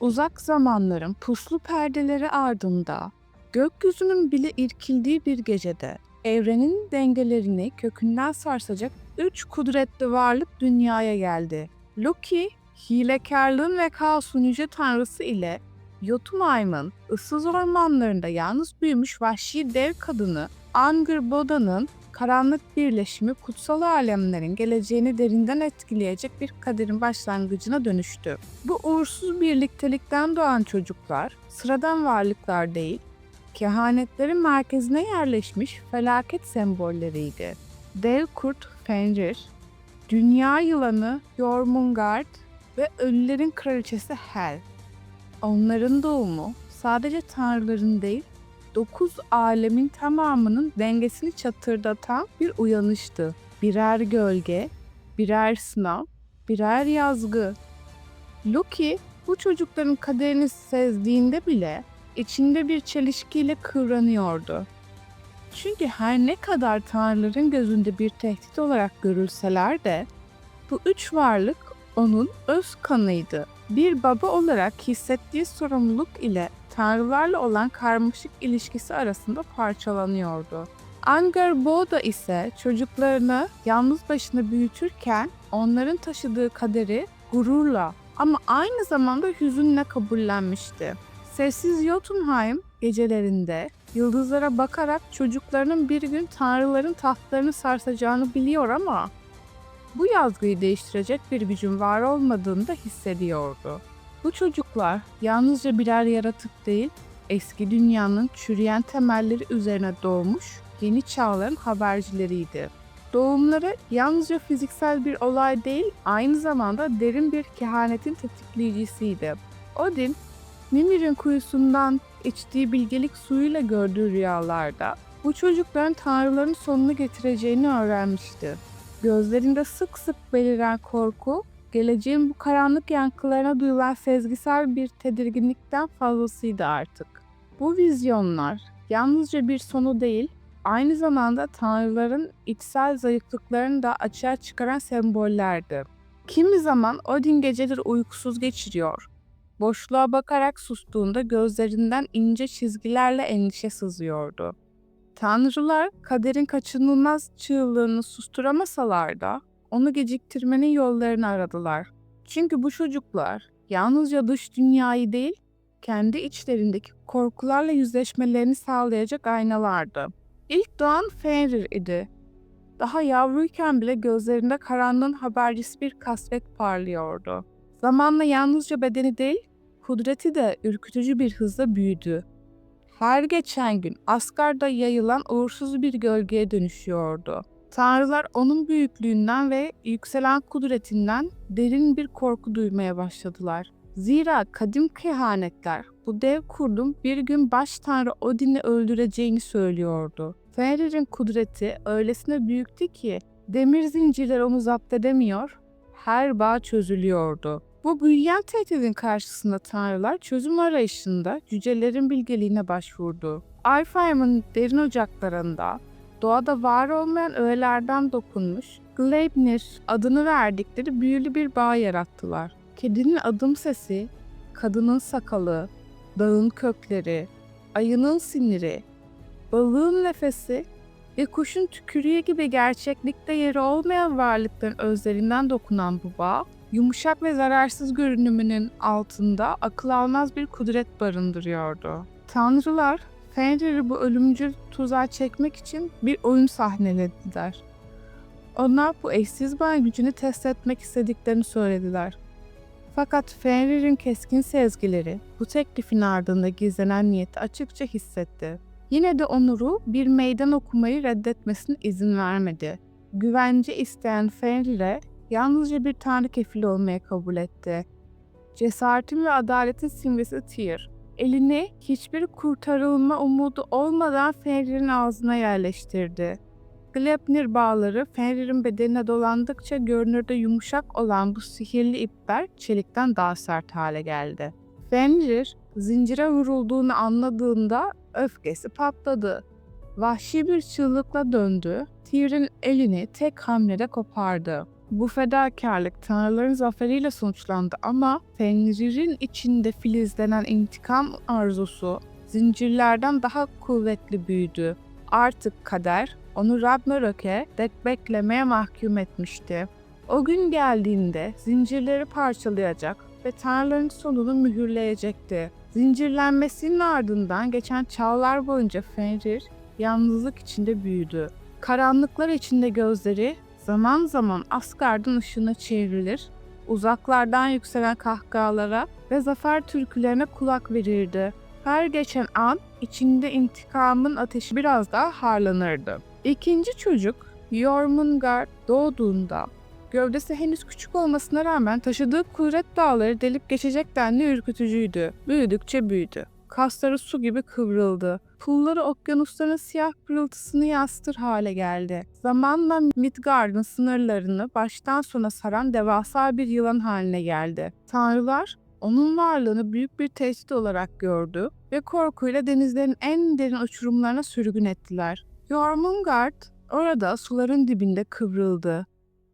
Uzak zamanların puslu perdeleri ardında, gökyüzünün bile irkildiği bir gecede, evrenin dengelerini kökünden sarsacak üç kudretli varlık dünyaya geldi. Loki, hilekarlığın ve kaosun yüce tanrısı ile Jotunheim'ın ıssız ormanlarında yalnız büyümüş vahşi dev kadını Angerboda'nın karanlık birleşimi kutsal alemlerin geleceğini derinden etkileyecek bir kaderin başlangıcına dönüştü. Bu uğursuz birliktelikten doğan çocuklar sıradan varlıklar değil, kehanetlerin merkezine yerleşmiş felaket sembolleriydi. Dev kurt Fenrir, dünya yılanı Jormungand ve ölülerin kraliçesi Hel. Onların doğumu sadece tanrıların değil, dokuz alemin tamamının dengesini çatırdatan bir uyanıştı. Birer gölge, birer sınav, birer yazgı. Loki bu çocukların kaderini sezdiğinde bile içinde bir çelişkiyle kıvranıyordu. Çünkü her ne kadar tanrıların gözünde bir tehdit olarak görülseler de bu üç varlık onun öz kanıydı. Bir baba olarak hissettiği sorumluluk ile tanrılarla olan karmaşık ilişkisi arasında parçalanıyordu. Angerboda ise çocuklarını yalnız başına büyütürken onların taşıdığı kaderi gururla ama aynı zamanda hüzünle kabullenmişti. Sessiz Jotunheim gecelerinde yıldızlara bakarak çocuklarının bir gün tanrıların tahtlarını sarsacağını biliyor ama bu yazgıyı değiştirecek bir gücün var olmadığını da hissediyordu. Bu çocuklar yalnızca birer yaratık değil, eski dünyanın çürüyen temelleri üzerine doğmuş yeni çağların habercileriydi. Doğumları yalnızca fiziksel bir olay değil, aynı zamanda derin bir kehanetin tetikleyicisiydi. Odin, Mimir'in kuyusundan içtiği bilgelik suyuyla gördüğü rüyalarda bu çocukların tanrıların sonunu getireceğini öğrenmişti. Gözlerinde sık sık beliren korku, geleceğin bu karanlık yankılarına duyulan sezgisel bir tedirginlikten fazlasıydı artık. Bu vizyonlar yalnızca bir sonu değil, aynı zamanda tanrıların içsel zayıflıklarını da açığa çıkaran sembollerdi. Kimi zaman Odin geceleri uykusuz geçiriyor. Boşluğa bakarak sustuğunda gözlerinden ince çizgilerle endişe sızıyordu. Tanrılar kaderin kaçınılmaz çığlığını susturamasalar da onu geciktirmenin yollarını aradılar. Çünkü bu çocuklar yalnızca dış dünyayı değil, kendi içlerindeki korkularla yüzleşmelerini sağlayacak aynalardı. İlk doğan Fenrir idi. Daha yavruyken bile gözlerinde karanlığın habercisi bir kasvet parlıyordu. Zamanla yalnızca bedeni değil, kudreti de ürkütücü bir hızla büyüdü. Her geçen gün Asgard'da yayılan uğursuz bir gölgeye dönüşüyordu. Tanrılar onun büyüklüğünden ve yükselen kudretinden derin bir korku duymaya başladılar. Zira kadim kehanetler bu dev kurdun bir gün baş tanrı Odin'i öldüreceğini söylüyordu. Fenrir'in kudreti öylesine büyüktü ki demir zincirler onu zapt edemiyor, her bağ çözülüyordu. Bu büyüyen tehditin karşısında tanrılar çözüm arayışında cücelerin bilgeliğine başvurdu. Alfheim'in derin ocaklarında doğada var olmayan öğelerden dokunmuş Gleipnir adını verdikleri büyülü bir bağ yarattılar. Kedinin adım sesi, kadının sakalı, dağın kökleri, ayının siniri, balığın nefesi ve kuşun tükürüğü gibi gerçeklikte yeri olmayan varlıkların özlerinden dokunan bu bağ, yumuşak ve zararsız görünümünün altında akıl almaz bir kudret barındırıyordu. Tanrılar, Fenrir'i bu ölümcül tuzağa çekmek için bir oyun sahnelediler. Onlar bu eşsiz bağ gücünü test etmek istediklerini söylediler. Fakat Fenrir'in keskin sezgileri bu teklifin ardında gizlenen niyeti açıkça hissetti. Yine de Onur'u bir meydan okumayı reddetmesine izin vermedi. Güvence isteyen Fenrir'e yalnızca bir tanrı kefili olmaya kabul etti. Cesaretin ve adaletin simgesi Tyr, elini hiçbir kurtarılma umudu olmadan Fenrir'in ağzına yerleştirdi. Gleipnir bağları Fenrir'in bedenine dolandıkça görünürde yumuşak olan bu sihirli ipler çelikten daha sert hale geldi. Fenrir zincire vurulduğunu anladığında öfkesi patladı. Vahşi bir çığlıkla döndü, Tyr'in elini tek hamlede kopardı. Bu fedakarlık tanrıların zaferiyle sonuçlandı ama Fenrir'in içinde filizlenen intikam arzusu zincirlerden daha kuvvetli büyüdü. Artık kader onu Ragnarök'e dek beklemeye mahkum etmişti. O gün geldiğinde zincirleri parçalayacak ve tanrıların sonunu mühürleyecekti. Zincirlenmesinin ardından geçen çağlar boyunca Fenrir yalnızlık içinde büyüdü. Karanlıklar içinde gözleri zaman zaman Asgard'ın ışığına çevrilir, uzaklardan yükselen kahkahalara ve zafer türkülerine kulak verirdi. Her geçen an içinde intikamın ateşi biraz daha harlanırdı. İkinci çocuk Jormungand doğduğunda gövdesi henüz küçük olmasına rağmen taşıdığı kudret dağları delip geçecek denli ürkütücüydü. Büyüdükçe büyüdü. Kasları su gibi kıvrıldı. Pulları okyanusların siyah pırıltısını yansıtır hale geldi. Zamanla Midgard'ın sınırlarını baştan sona saran devasa bir yılan haline geldi. Tanrılar onun varlığını büyük bir tehdit olarak gördü ve korkuyla denizlerin en derin uçurumlarına sürgün ettiler. Jormungand orada suların dibinde kıvrıldı.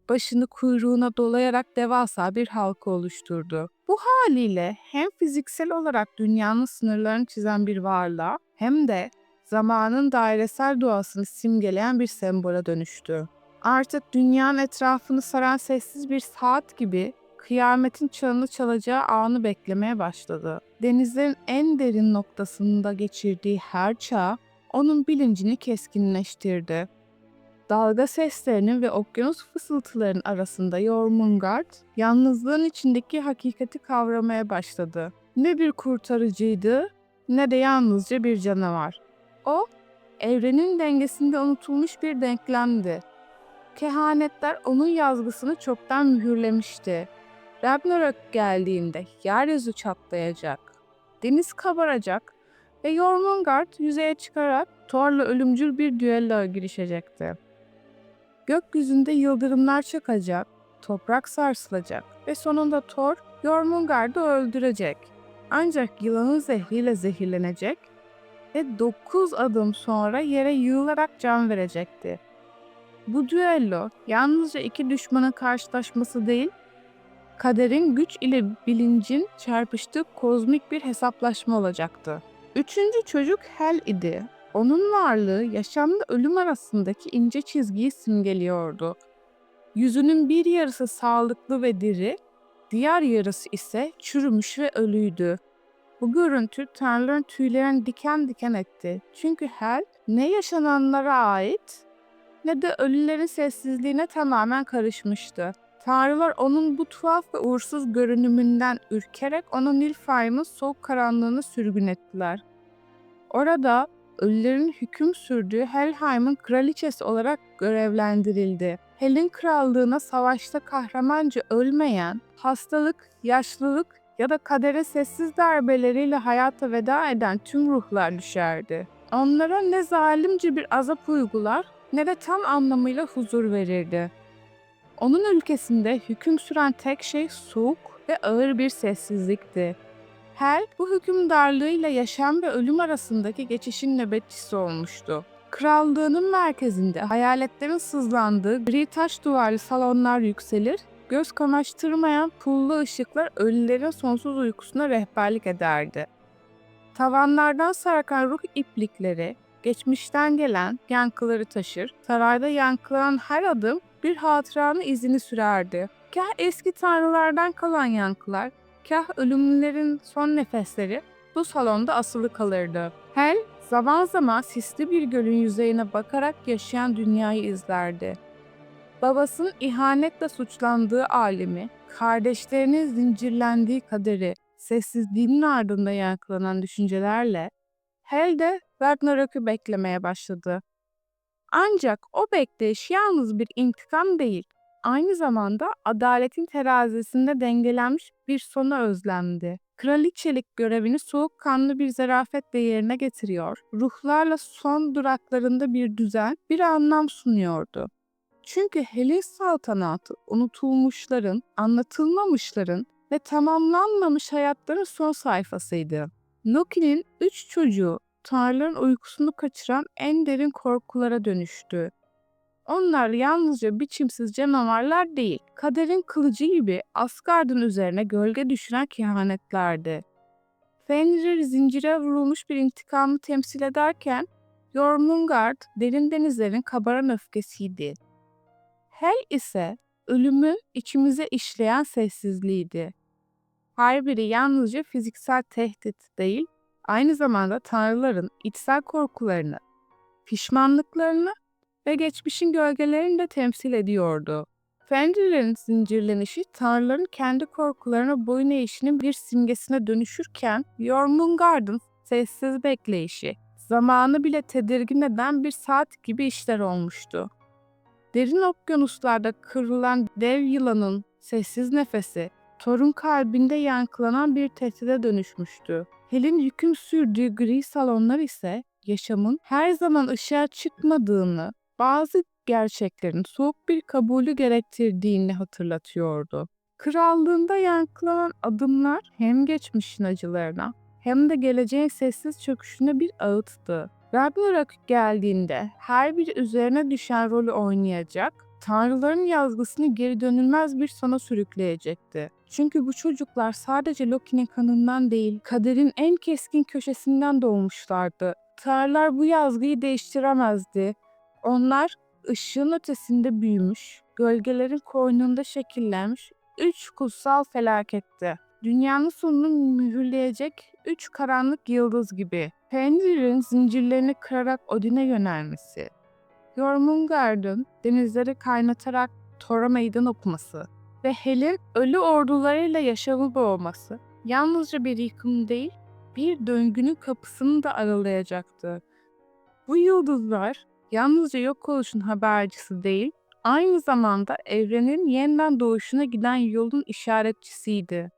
Başını kuyruğuna dolayarak devasa bir halka oluşturdu. Bu haliyle hem fiziksel olarak dünyanın sınırlarını çizen bir varlığa hem de zamanın dairesel doğasını simgeleyen bir sembole dönüştü. Artık dünyanın etrafını saran sessiz bir saat gibi kıyametin çanını çalacağı anı beklemeye başladı. Denizlerin en derin noktasında geçirdiği her çağ onun bilincini keskinleştirdi. Dalga seslerinin ve okyanus fısıltılarının arasında Jormungand, yalnızlığın içindeki hakikati kavramaya başladı. Ne bir kurtarıcıydı, ne de yalnızca bir canavar. O, evrenin dengesinde unutulmuş bir denklemdi. Kehanetler onun yazgısını çoktan mühürlemişti. Ragnarök geldiğinde yeryüzü çatlayacak, deniz kabaracak ve Jormungand yüzeye çıkarak Thor'la ölümcül bir düelloya girişecekti. Gökyüzünde yıldırımlar çakacak, toprak sarsılacak ve sonunda Thor Jormungand'ı öldürecek. Ancak yılanın zehriyle zehirlenecek ve 9 adım sonra yere yığılarak can verecekti. Bu düello yalnızca iki düşmanın karşılaşması değil, kaderin güç ile bilincin çarpıştığı kozmik bir hesaplaşma olacaktı. Üçüncü çocuk Hel idi. Onun varlığı yaşamla ölüm arasındaki ince çizgiyi simgeliyordu. Yüzünün bir yarısı sağlıklı ve diri, diğer yarısı ise çürümüş ve ölüydü. Bu görüntü tanrıların tüylerini diken diken etti. Çünkü Hel ne yaşananlara ait ne de ölülerin sessizliğine tamamen karışmıştı. Tanrılar onun bu tuhaf ve uğursuz görünümünden ürkerek onu Nilfheim'in soğuk karanlığına sürgün ettiler. Orada ölülerin hüküm sürdüğü Helheim'in kraliçesi olarak görevlendirildi. Hel'in krallığına savaşta kahramanca ölmeyen, hastalık, yaşlılık ya da kadere sessiz darbeleriyle hayata veda eden tüm ruhlar düşerdi. Onlara ne zalimce bir azap uygular ne de tam anlamıyla huzur verirdi. Onun ülkesinde hüküm süren tek şey soğuk ve ağır bir sessizlikti. Hel bu hükümdarlığıyla yaşam ve ölüm arasındaki geçişin nöbetçisi olmuştu. Krallığının merkezinde hayaletlerin sızlandığı gri taş duvarlı salonlar yükselir, göz kamaştırmayan pullu ışıklar ölülerin sonsuz uykusuna rehberlik ederdi. Tavanlardan sarkan ruh iplikleri, geçmişten gelen yankıları taşır, sarayda yankılanan her adım bir hatıranın izini sürerdi. Kah eski tanrılardan kalan yankılar, kah ölümlülerin son nefesleri bu salonda asılı kalırdı. Hel zaman zaman sisli bir gölün yüzeyine bakarak yaşayan dünyayı izlerdi. Babasının ihanetle suçlandığı alemi, kardeşlerinin zincirlendiği kaderi, sessizliğinin ardında yankılanan düşüncelerle Hel de Ragnarök'ü beklemeye başladı. Ancak o bekleyiş yalnız bir intikam değil, aynı zamanda adaletin terazisinde dengelenmiş bir sona özlemdi. Kraliçelik görevini soğukkanlı bir zarafetle yerine getiriyor, ruhlarla son duraklarında bir düzen, bir anlam sunuyordu. Çünkü Helin saltanatı unutulmuşların, anlatılmamışların ve tamamlanmamış hayatların son sayfasıydı. Loki'nin üç çocuğu tanrıların uykusunu kaçıran en derin korkulara dönüştü. Onlar yalnızca biçimsiz canavarlar değil, kaderin kılıcı gibi Asgard'ın üzerine gölge düşüren kehanetlerdi. Fenrir zincire vurulmuş bir intikamı temsil ederken, Jormungand derin denizlerin kabaran öfkesiydi. Hel ise ölümü içimize işleyen sessizliğiydi. Her biri yalnızca fiziksel tehdit değil, aynı zamanda tanrıların içsel korkularını, pişmanlıklarını ve geçmişin gölgelerini de temsil ediyordu. Fenrir'in zincirlenişi tanrıların kendi korkularına boyun eğişinin bir simgesine dönüşürken Jormungand'ın sessiz bekleyişi, zamanı bile tedirgin eden bir saat gibi işler olmuştu. Derin okyanuslarda kırılan dev yılanın sessiz nefesi, Thor'un kalbinde yankılanan bir tehdide dönüşmüştü. Hel'in hüküm sürdüğü gri salonlar ise yaşamın her zaman ışığa çıkmadığını, bazı gerçeklerin soğuk bir kabulü gerektirdiğini hatırlatıyordu. Krallığında yankılanan adımlar hem geçmişin acılarına hem de geleceğin sessiz çöküşüne bir ağıttı. Ragnarok geldiğinde her biri üzerine düşen rolü oynayacak, tanrıların yazgısını geri dönülmez bir sona sürükleyecekti. Çünkü bu çocuklar sadece Loki'nin kanından değil, kaderin en keskin köşesinden doğmuşlardı. Tanrılar bu yazgıyı değiştiremezdi. Onlar ışığın ötesinde büyümüş, gölgelerin koynunda şekillenmiş üç kutsal felaketti. Dünyanın sonunu mühürleyecek üç karanlık yıldız gibi. Fenrir'in zincirlerini kırarak Odin'e yönelmesi. Jormungand'ın denizleri kaynatarak Thor'a meydan okuması ve Hel'in ölü ordularıyla yaşamı boğması yalnızca bir yıkım değil, bir döngünün kapısını da aralayacaktı. Bu yıldızlar yalnızca yok oluşun habercisi değil, aynı zamanda evrenin yeniden doğuşuna giden yolun işaretçisiydi.